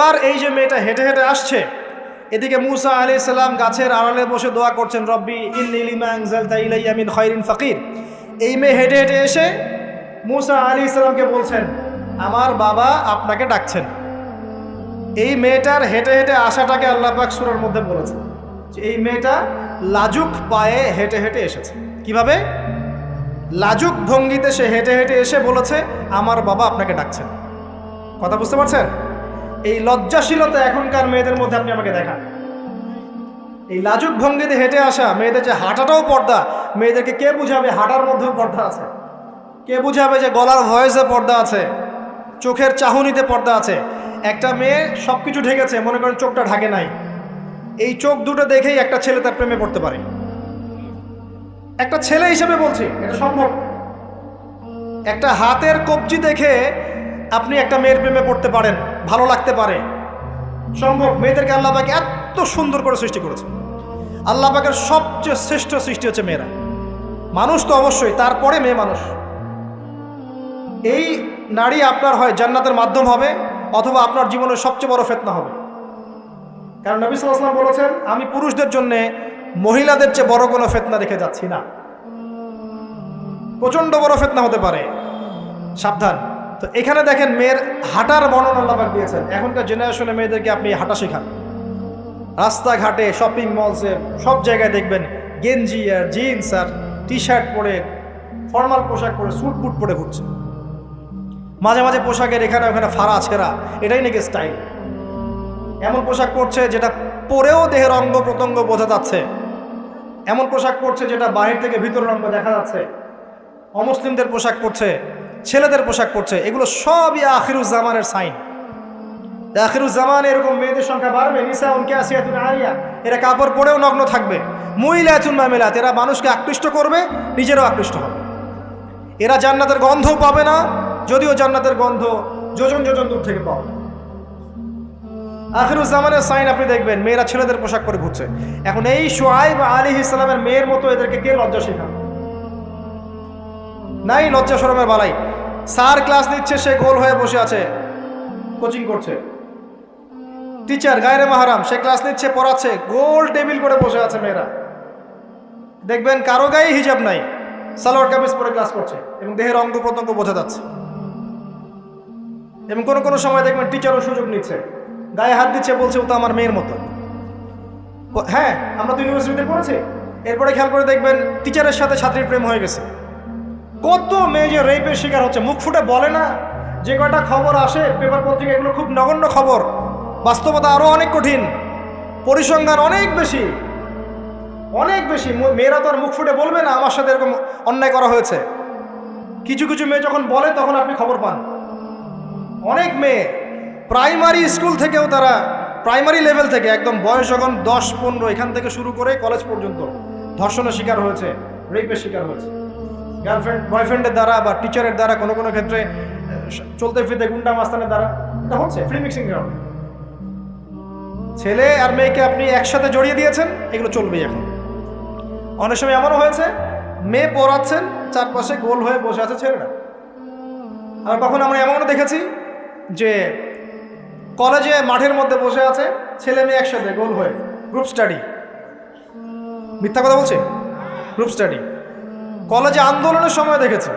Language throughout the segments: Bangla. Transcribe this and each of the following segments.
এবার এই যে মেয়েটা হেঁটে হেঁটে আসছে, এদিকে মুসা আলি সাল্লাম গাছের আড়ালে বসে দোয়া করছেন, রব্বি ইন খৈরিন ফকির। এই মেয়ে হেঁটে হেঁটে এসে মুসা আলী ইসলামকে বলছেন, আমার বাবা আপনাকে ডাকছেন। এই মেয়েটার হেঁটে হেঁটে আসাটাকে আল্লাহ সুরের মধ্যে বলেছে যে এই মেয়েটা লাজুক পায়ে হেঁটে হেঁটে এসেছে। কীভাবে? লাজুক ভঙ্গিতে সে হেঁটে হেঁটে এসে বলেছে, আমার বাবা আপনাকে ডাকছেন। কথা বুঝতে পারছেন? এই লজ্জাশীলতা এখনকার মেয়েদের মধ্যে আপনি আমাকে দেখান। এই লাজুক ভঙ্গিতে হেঁটে আসা মেয়েদের যে হাঁটাটাও পর্দা, মেয়েদেরকে কে বুঝাবে হাঁটার মধ্যেও পর্দা আছে? কে বুঝাবে যে গলার ভয়েসে পর্দা আছে? চোখের চাহনিতে পর্দা আছে? একটা মেয়ে সব কিছু ঢেকেছে, মনে করেন চোখটা ঢাকে নাই। এই চোখ দুটো দেখেই একটা ছেলে তার প্রেমে পড়তে পারে। একটা ছেলে হিসেবে বলছি, এটা সম্ভব। একটা হাতের কবজি দেখে আপনি একটা মেয়ের প্রেমে পড়তে পারেন। ভালো লাগতে পারে। সম্ভব, মেয়েদেরকে আল্লাহ পাকে এত সুন্দর করে সৃষ্টি করেছে। আল্লাহ পাকের সবচেয়ে শ্রেষ্ঠ সৃষ্টি হচ্ছে মেয়েরা। মানুষ তো অবশ্যই, তারপরে মেয়ে মানুষ। এই নারী আপনার হয় জান্নাতের মাধ্যম হবে, অথবা আপনার জীবনের সবচেয়ে বড় ফেতনা হবে। কারণ নবী সাল্লাম বলেছেন, আমি পুরুষদের জন্য মহিলাদের চেয়ে বড় কোনো ফেতনা রেখে যাচ্ছি না। প্রচণ্ড বড় ফেতনা হতে পারে। সাবধান। তো এখানে দেখেন মেয়ের হাঁটার বর্ণনা আল্লাহ দিয়েছেন। এখনকার জেনারেশনে মেয়েদেরকে আপনি হাঁটা শেখান। রাস্তাঘাটে শপিং মলসে সব জায়গায় দেখবেন গেঞ্জি আর জিন্স আর টি শার্ট পরে ফর্মাল পোশাক পরে স্যুট বুট পরে ঘুরছে। মাঝে মাঝে পোশাকের এখানে ওখানে ফাড়া ছেঁড়া এটাই নাকি স্টাইল এমন পোশাক পরছে যেটা পরেও দেহের অঙ্গ প্রত্যঙ্গ বোঝা যাচ্ছে। এমন পোশাক পরছে যেটা বাহির থেকে ভিতরের অঙ্গ দেখা যাচ্ছে। অমুসলিমদের পোশাক পরছে ছেলেদের পোশাক পরছে, এগুলো সবই আখিরুজ্জামানের সাইন। আখিরুজ্জামান এরকম মেয়েদের সংখ্যা বাড়বে? নিসা, উনকে আসিয়া তুমি আরিয়া, এরা কাপড় পরেও নগ্ন থাকবে। মহিলা চুনমা মেলাত এরা মানুষকে আকৃষ্ট করবে, নিজেরও আকৃষ্ট হবে। এরা জান্নাতের গন্ধও পাবে না, যদিও জান্নাতের গন্ধ যোজন যোজন দূর থেকে পাবে। আখিরুজ্জামানের সাইন আপনি দেখবেন, মেয়েরা ছেলেদের পোশাক পরে ঘুরছে। এখন এই সোয়াইব আলী ইসলামের মেয়ের মতো এদেরকে কে লজ্জা শেখাবে নাই লজ্জা সরমের বালাই। স্যার ক্লাস নিচ্ছে, সে গোল হয়ে বসে আছে। কোচিং করছে। টিচার, গায়রে মাহারাম, সে ক্লাস নিচ্ছে, পড়াচ্ছে, গোল টেবিল করে বসে আছে মেয়েরা। দেখবেন কারও গায়ে হিজাব নাই। সালোয়ার কামিজ পরে ক্লাস করছে এবং দেহের অঙ্গ প্রত্যঙ্গ বোঝা যাচ্ছে। এবং কোনো কোনো সময় দেখবেন টিচারও সুযোগ নিচ্ছে। গায়ে হাত দিচ্ছে, বলছে, ও তো আমার মেয়ের মতো। হ্যাঁ আমরা তো ইউনিভার্সিটিতে পড়েছি। এরপরে খেয়াল করে দেখবেন টিচারের সাথে ছাত্রীর প্রেম হয়ে গেছে। কত মেয়ে যে রেপের শিকার হচ্ছে? মুখ ফুটে বলে না? যে কয়টা খবর আসে পেপার পত্রিকা, এগুলো খুব নগণ্য খবর। বাস্তবতা আরও অনেক কঠিন। পরিসংখ্যান অনেক বেশি। অনেক বেশি। মেয়েরা তো আর মুখ ফুটে বলবে না আমার সাথে এরকম অন্যায় করা হয়েছে। কিছু কিছু মেয়ে যখন বলে, তখন আপনি খবর পান। অনেক মেয়ে। প্রাইমারি স্কুল থেকেও তারা, প্রাইমারি লেভেল থেকে, একদম বয়স যখন দশ, পনেরো, এখান থেকে শুরু করে কলেজ পর্যন্ত ধর্ষণের শিকার হয়েছে রেপের শিকার হয়েছে। গার্লফ্রেন্ড বয়ফ্রেন্ডের দ্বারা বা টিচারের দ্বারা কোনো কোনো ক্ষেত্রে চলতে ফিরতে গুন্ডা মাস্তানের দ্বারা, এটা হচ্ছে ফ্রি মিক্সিং গ্রাউন্ড ছেলে আর মেয়েকে আপনি একসাথে জড়িয়ে দিয়েছেন, এগুলো চলবেই এখন। অনেক সময় এমনও হয়েছে, মেয়ে পড়াচ্ছেন, চারপাশে গোল হয়ে বসে আছে ছেলেরা। আর কখন আমরা এমনও দেখেছি যে কলেজে মাঠের মধ্যে বসে আছে ছেলে মেয়ে একসাথে গোল হয়ে গ্রুপ স্টাডি মিথ্যা কথা বলছে? গ্রুপ স্টাডি কলেজে আন্দোলনের সময় দেখেছি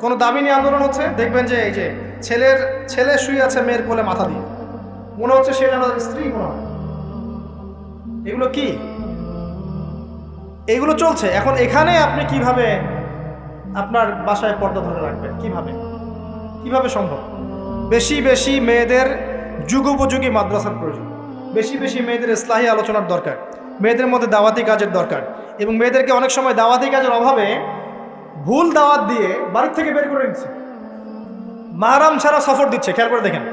কোনো দাবি নিয়ে আন্দোলন হচ্ছে? দেখবেন যে এই যে ছেলের, ছেলে শুয়ে আছে মেয়ের কোলে মাথা দিয়ে। মনে হচ্ছে সে যেন স্ত্রী মনে এগুলো কি? এগুলো চলছে। এখন এখানে আপনি কীভাবে আপনার বাসায় পর্দা ধরে রাখবেন? কীভাবে? কীভাবে সম্ভব? বেশি বেশি মেয়েদের যুগোপযোগী মাদ্রাসার প্রয়োজন। বেশি বেশি মেয়েদের ইসলাহী আলোচনার দরকার। মেয়েদের মধ্যে দাওয়াতি কাজের দরকার। এবং মেয়েদেরকে অনেক সময় দাওয়াতি কাজের অভাবে ভুল দাওয়াত দিয়ে বাড়ির থেকে বের করে দিচ্ছে মাহারাম ছাড়া সফর দিচ্ছে, খেয়াল করে দেখেন।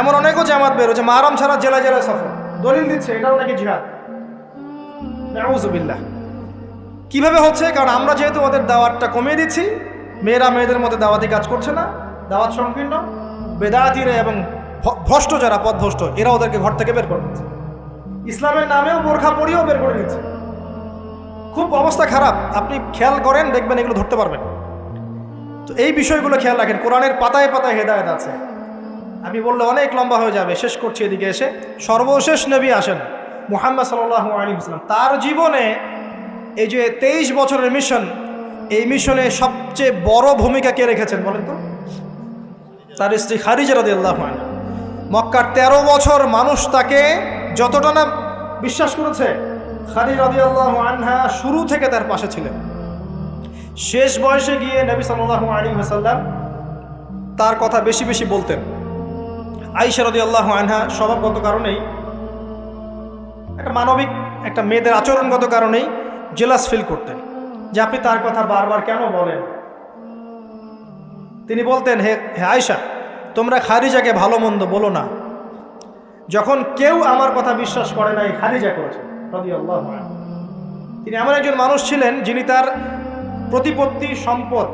এমন অনেকও জামাত বেরোচ্ছে মাহারাম ছাড়া জেলা জেলায় সফর। দলিল দিচ্ছে, এটাও নাকি জিহাদ। কীভাবে হচ্ছে? কারণ আমরা যেহেতু ওদের দাওয়াতটা কমিয়ে দিচ্ছি, মেয়েরা মেয়েদের মধ্যে দাওয়াতি কাজ করছে না, দাওয়াত সংকীর্ণ, বেদাতিরা এবং ভ্রষ্ট যারা পথভ্রষ্ট, এরা ওদেরকে ঘর থেকে বের করে দিচ্ছে ইসলামের নামেও বোরখা পরিয়েও বের করে দিচ্ছে খুব অবস্থা খারাপ। আপনি খেয়াল করেন, দেখবেন এগুলো ধরতে পারবেন। তো এই বিষয়গুলো খেয়াল রাখেন। কোরআনের পাতায় পাতায় হেদায়ত আছে। আমি বললে অনেক লম্বা হয়ে যাবে। শেষ করছি এদিকে এসে। সর্বশেষ নবী আসেন, মোহাম্মদ ইসলাম তার জীবনে এই যে তেইশ বছরের মিশন এই মিশনে সবচেয়ে বড় ভূমিকা কে রেখেছেন বলেন তো? তার স্ত্রী খারিজা রাদি মক্কার তেরো বছর মানুষ তাকে যতটা না বিশ্বাস করেছে রাদি আল্লাহ আনহা শুরু থেকে তার পাশে ছিলেন। শেষ বয়সে গিয়ে নবী সাল্লাহ আলী হাসাল্লাম তার কথা বেশি বেশি বলতেন। আইসা রদি আল্লাহ আনহা স্বভাবগত কারণেই, একটা মানবিক, একটা মেয়েদের আচরণগত কারণেই জেলাস ফিল করতেন। যে আপনি তার কথা বারবার কেন বলেন? তিনি বলতেন, হে হে আয়সা তোমরা খারিজাকে ভালো মন্দ বলো না। যখন কেউ আমার কথা বিশ্বাস করে নাই খারিজা করেছে। রাদিয়াল্লাহু। তিনি এমন একজন মানুষ ছিলেন যিনি তার প্রতিপত্তি, সম্পদ,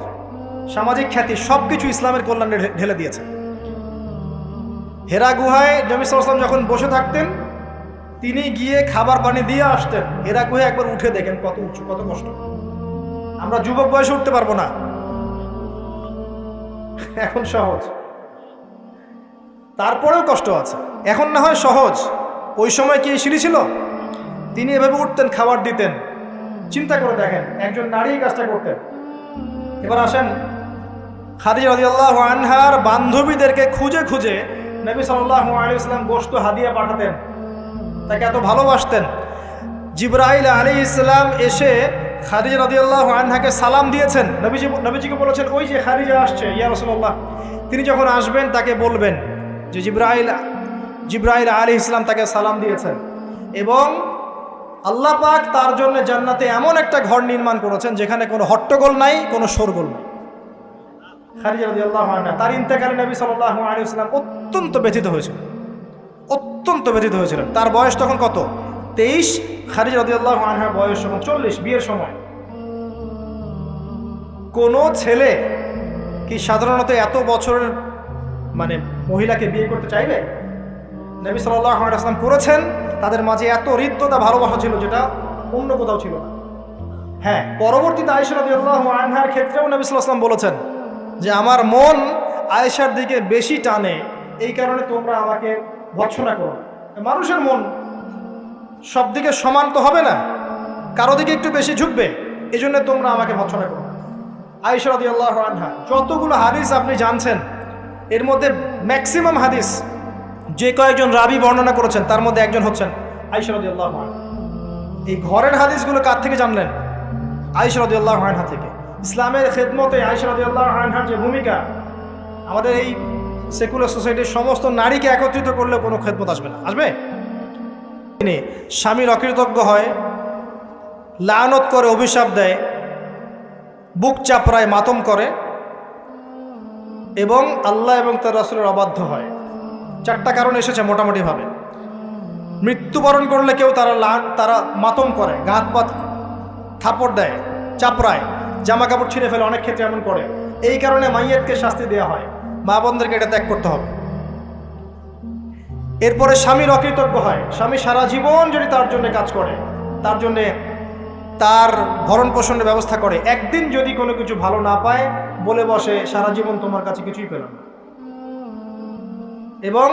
সামাজিক খ্যাতি সব কিছু ইসলামের কল্যাণে ঢেলে দিয়েছেন। হেরা গুহায় নবী সাল্লাম যখন বসে থাকতেন, তিনি গিয়ে খাবার পানি দিয়ে আসতেন। হেরা গুহায় একবার উঠে দেখেন কত উঁচু, কত কষ্ট। আমরা যুবক বয়সে উঠতে পারব না। এখন সহজ। তারপরেও কষ্ট আছে। এখন না হয় সহজ। ওই সময় কি সিঁড়ি ছিল? তিনি এভাবে উঠতেন, খাবার দিতেন। চিন্তা করে দেখেন, একজন নারী কাজটা করতেন। এবার আসেন, খাদিজা রাদিয়াল্লাহু আনহার বান্ধবীদেরকে খুঁজে খুঁজে নবী সাল্লাল্লাহু আলাইহি ইসলাম গোশত হাদিয়া পাঠাতেন। তাকে এত ভালোবাসতেন। জিব্রাইল আলী ইসলাম এসে খাদিজা রাদিয়াল্লাহু আনহাকে সালাম দিয়েছেন। নবীজি, নবীজিকে বলেছেন, ওই যে খাদিজা আসছে, ইয়া রাসূলুল্লাহ। তিনি যখন আসবেন, তাকে বলবেন যে জিব্রাইল জিব্রাইল আলী ইসলাম তাকে সালাম দিয়েছেন। এবং আল্লাহ পাক তার জন্য জান্নাতে এমন একটা ঘর নির্মাণ করেছেন যেখানে কোনো হট্টগোল নাই, কোনো শোরগোল নাই। তার ইন্তেকালে নবী ওয়াসাল্লাম অত্যন্ত ব্যথিত হয়েছিল অত্যন্ত ব্যথিত হয়েছিলেন। তার বয়স তখন কত? তেইশ। খারিজ রাদিয়াল্লাহু আনহার বয়স তখন চল্লিশ, বিয়ের সময়। কোনো ছেলে কি সাধারণত এত বছরের মানে মহিলাকে বিয়ে করতে চাইবে? নবী সাল্লাল্লাহু আলাইহি ওয়াসাল্লাম করেছেন, তাদের মাঝে এত হৃদ্যতা, ভালোবাসা ছিল যেটা অন্য কোথাও ছিল না। হ্যাঁ পরবর্তীতে রাদিয়াল্লাহু আনহার ক্ষেত্রেও নবী সাল্লাল্লাহু বলেছেন যে, আমার মন আয়েশার দিকে বেশি টানে, এই কারণে তোমরা আমাকে ভৎসনা করো। মানুষের মন সব দিকে সমান তো হবে না, কারও দিকে একটু বেশি ঝুঁকবে এই জন্য তোমরা আমাকে ভৎসনা করো। রাদিয়াল্লাহু আনহা, যতগুলো হাদিস আপনি জানছেন, এর মধ্যে ম্যাক্সিমাম হাদিস যে কয়েকজন রাবি বর্ণনা করেছেন, তার মধ্যে একজন হচ্ছেন আনহা। এই ঘরের হাদিসগুলো কার থেকে জানলেন? আয়েশা রাদিয়াল্লাহু আনহা থেকে। ইসলামের খেদমতে আয়েশা রাদিয়াল্লাহু আনহার যে ভূমিকা, আমাদের এই সেকুলার সোসাইটির সমস্ত নারীকে একত্রিত করলেও কোনো খেদমত আসবে না। আসবে? তিনি স্বামীর অকৃতজ্ঞ হয়, লানত করে, অভিশাপ দেয়, বুক চাপড়ায়, মাতম করে, এবং আল্লাহ এবং তার রাসুলের অবাধ্য হয়। চারটা কারণ এসেছে মোটামুটিভাবে। মৃত্যুবরণ করলে কেউ তারা লা- তারা মাতম করে, গাত পাত থাপড় দেয়, চাপড়ায় জামা কাপড় ছিঁড়ে ফেলে, অনেক ক্ষেত্রে এমন করে। এই কারণে মাইয়েতকে শাস্তি দেওয়া হয়, মা বোনদেরকে এটা ত্যাগ করতে হবে। এরপরে স্বামীর অকৃতজ্ঞ হয়, স্বামী সারা জীবন যদি তার জন্য কাজ করে, তার জন্যে তার ভরণ পোষণের ব্যবস্থা করে, একদিন যদি কোনো কিছু ভালো না পায়, বলে বসে, সারা জীবন তোমার কাছে কিছুই পেলাম না। এবং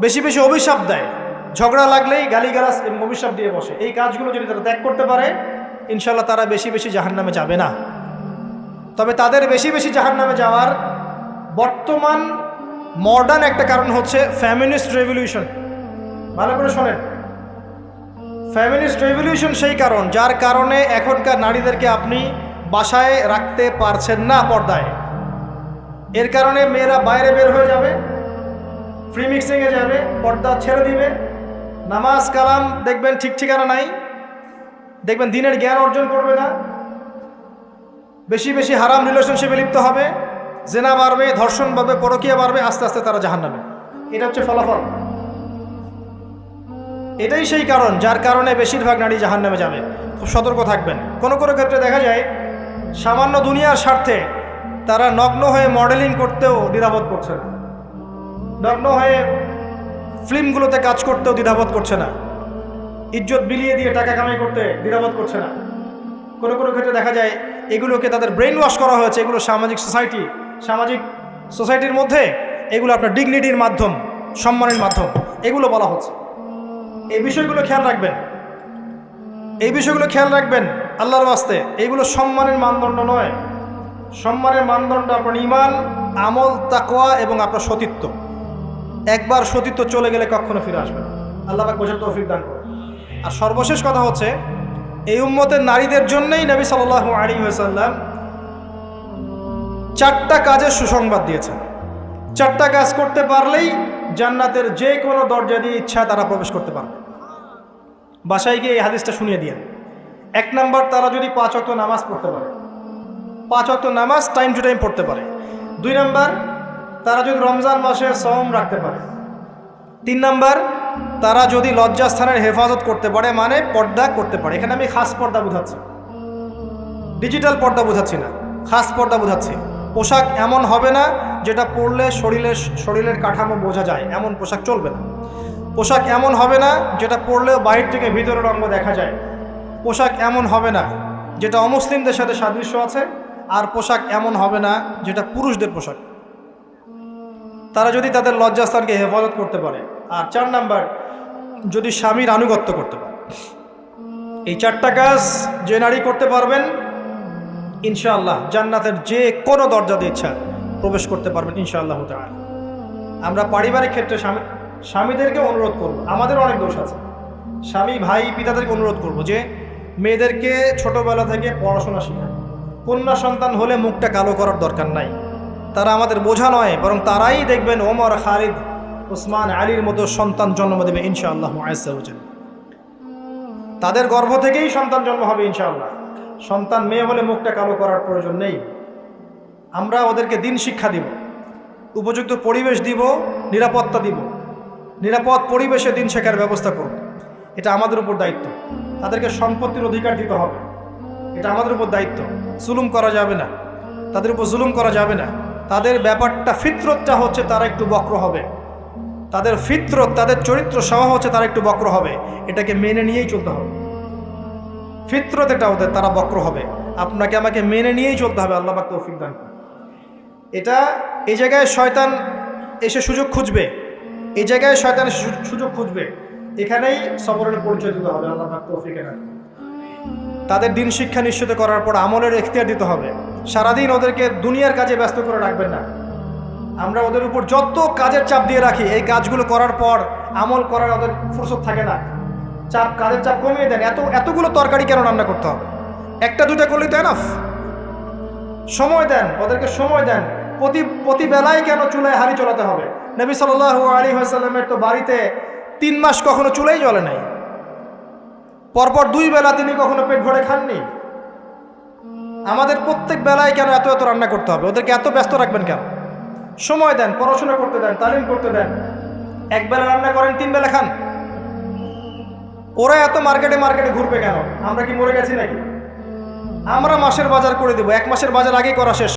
বেশি বেশি অভিশাপ দেয়। ঝগড়া লাগলেই গালিগালাজ এবং অভিশাপ দিয়ে বসে। এই কাজগুলো যদি তারা ত্যাগ করতে পারে ইনশাল্লাহ তারা বেশি বেশি জাহান্নামে যাবে না। তবে তাদের বেশি বেশি জাহান্নামে যাওয়ার বর্তমান মডার্ন একটা কারণ হচ্ছে ফ্যামিনিস্ট রেভলিউশন ভালো করে শোনেন। ফ্যামিলিস্ট রেভলিউশন সেই কারণ, যার কারণে এখনকার নারীদেরকে আপনি বাসায় রাখতে পারছেন না পর্দায়। এর কারণে মেয়েরা বাইরে বের হয়ে যাবে। ফ্রি মিক্সিংয়ে যাবে, পর্দা ছেড়ে দিবে। নামাজ, কালাম দেখবেন ঠিক ঠিকানা নাই। দেখবেন দিনের জ্ঞান অর্জন করবে না। বেশি বেশি হারাম রিলেশনশিপে লিপ্ত হবে। জেনা বাড়বে, ধর্ষণ বাড়বে, পরকিয়া বাড়বে, আস্তে আস্তে তারা জাহান নামে। এটা হচ্ছে ফলাফল। এটাই সেই কারণ, যার কারণে বেশিরভাগ নারী জাহান নামে যাবে। খুব সতর্ক থাকবেন। কোনো কোনো ক্ষেত্রে দেখা যায়, সামান্য দুনিয়ার স্বার্থে তারা নগ্ন হয়ে মডেলিং করতেও দ্বিধাবোধ করছে না। নগ্ন হয়ে ফিল্মগুলোতে কাজ করতেও দ্বিধাবোধ করছে না। ইজ্জত বিলিয়ে দিয়ে টাকা কামাই করতে দ্বিধাবোধ করছে না। কোনো কোনো ক্ষেত্রে দেখা যায়, এগুলোকে তাদের ব্রেন ওয়াশ করা হয়েছে, এগুলো সামাজিক সোসাইটি সামাজিক সোসাইটির মধ্যে এগুলো আপনার ডিগনিটির মাধ্যম, সম্মানের মাধ্যম, এগুলো বলা হচ্ছে। এই বিষয়গুলো খেয়াল রাখবেন। এই বিষয়গুলো খেয়াল রাখবেন আল্লাহর বাস্তে এইগুলো সম্মানের মানদণ্ড নয়। সম্মানের মানদণ্ড আপনার ইমান আমল, তাকওয়া এবং আপনার সতীত্ব। একবার সতীত্ব চলে গেলে কখনো ফিরে আসবে না। আল্লাহ বোঝার তৌফিক দান করে আর সর্বশেষ কথা হচ্ছে, এই উম্মতের নারীদের জন্যই নবী সাল্লাহ আলী সাল্লাম চারটা কাজের সুসংবাদ দিয়েছেন। চারটা কাজ করতে পারলেই জান্নাতের যে কোনো দরজা দিয়ে ইচ্ছা তারা প্রবেশ করতে পারবে। বাসায় গিয়ে এই হাদিসটা শুনিয়ে দিয়ে এক নাম্বার, তারা যদি পাঁচ অক্ট নামাজ পড়তে পারে, পাঁচ অক্ট নামাজ টাইম টু টাইম পড়তে পারে। দুই নাম্বার তারা যদি রমজান মাসে সম রাখতে পারে। তিন নাম্বার, তারা যদি লজ্জাস্থানের হেফাজত করতে পারে মানে পর্দা করতে পারে। এখানে আমি খাস পর্দা বোঝাচ্ছি। ডিজিটাল পর্দা বোঝাচ্ছি না। খাস পর্দা বোঝাচ্ছি। পোশাক এমন হবে না যেটা পরলে শরীরের শরীরের কাঠামো বোঝা যায়। এমন পোশাক চলবে না। পোশাক এমন হবে না যেটা পরলেও বাইরে থেকে ভিতরের অঙ্গ দেখা যায়। পোশাক এমন হবে না যেটা অমুসলিমদের সাথে সাদৃশ্য আছে। আর পোশাক এমন হবে না যেটা পুরুষদের পোশাক। তারা যদি তাদের লজ্জাস্থানকে হেফাজত করতে পারে। আর চার নাম্বার, যদি স্বামীর আনুগত্য করতে পারে। এই চারটা কাজ যে নারী করতে পারবেন, ইনশাআল্লাহ জান্নাতের যে কোনো দরজা দিয়ে ইচ্ছা প্রবেশ করতে পারবেন ইনশাআল্লাহ তাআলা। আমরা পারিবারিক ক্ষেত্রে স্বামী স্বামীদেরকে অনুরোধ করব। আমাদের অনেক দোষ আছে। স্বামী ভাই পিতাদেরকে অনুরোধ করব যে, মেয়েদেরকে ছোটবেলা থেকে পড়াশোনা শেখায় কন্যা সন্তান হলে মুখটা কালো করার দরকার নাই। তারা আমাদের বোঝা নয়, বরং তারাই দেখবেন ওমর, খালিদ ওসমান আলীর মতো সন্তান জন্ম দেবে ইনশাআল্লাহ আয়াজ্জাওয়াজাল তাদের গর্ভ থেকেই সন্তান জন্ম হবে ইনশাআল্লাহ। সন্তান মেয়ে হলে মুখটা কালো করার প্রয়োজন নেই। আমরা ওদেরকে দিন শিক্ষা দিব, উপযুক্ত পরিবেশ দিব, নিরাপত্তা দিব। নিরাপদ পরিবেশে দিন শেখার ব্যবস্থা করব এটা আমাদের উপর দায়িত্ব। তাদেরকে সম্পত্তির অধিকার দিতে হবে। এটা আমাদের উপর দায়িত্ব। জুলুম করা যাবে না। তাদের উপর জুলুম করা যাবে না। তাদের ব্যাপারটা ফিতরতটা হচ্ছে তারা একটু বক্র হবে। তাদের ফিতরত, তাদের চরিত্র স্বভাব হচ্ছে তারা একটু বক্র হবে। এটাকে মেনে নিয়েই চলতে হবে। ফিতরত এটা ওদের, তারা বক্র হবে। আপনাকে আমাকে মেনে নিয়েই চলতে হবে, আল্লাহ পাক তৌফিক দান এটা এই জায়গায় শয়তান এসে সুযোগ খুঁজবে। এই জায়গায় শয়তান সুযোগ খুঁজবে। এখানেই সবরের পরিচয় দিতে হবে, আল্লাহ পাক তৌফিক তাদের দিন শিক্ষা নিশ্চিত করার পর আমলের এখতিয়ার দিতে হবে। সারাদিন ওদেরকে দুনিয়ার কাজে ব্যস্ত করে রাখবেন না। আমরা ওদের উপর যত কাজের চাপ দিয়ে রাখি, এই কাজগুলো করার পর আমল করার ওদের ফুরসত থাকে না। চাপ, কাজের চাপ কমিয়ে দেন। এত, এতগুলো তরকারি কেন রান্না করতে হবে? একটা দুটা করলে তো এনাফ সময় দেন, ওদেরকে সময় দেন। প্রতি প্রতি বেলায় কেন চুলায় হাড়ি চলাতে হবে? নবী সাল আলী আসাল্লামের তো বাড়িতে তিন মাস কখনো চুলাই জ্বলে নাই। পরপর দুই বেলা তিনি কখনো পেট ভরে খাননি। আমাদের প্রত্যেক বেলায় কেন এত এত রান্না করতে হবে? ওদেরকে এত ব্যস্ত রাখবেন কেন? সময় দেন, পড়াশোনা করতে দেন, তালিম করতে দেন। এক বেলা রান্না করেন, তিন বেলা খান। ওরা এত মার্কেটে মার্কেটে ঘুরবে কেন? আমরা কি মরে গেছি নাকি? আমরা মাসের বাজার করে দেবো, এক মাসের বাজার আগেই করা শেষ।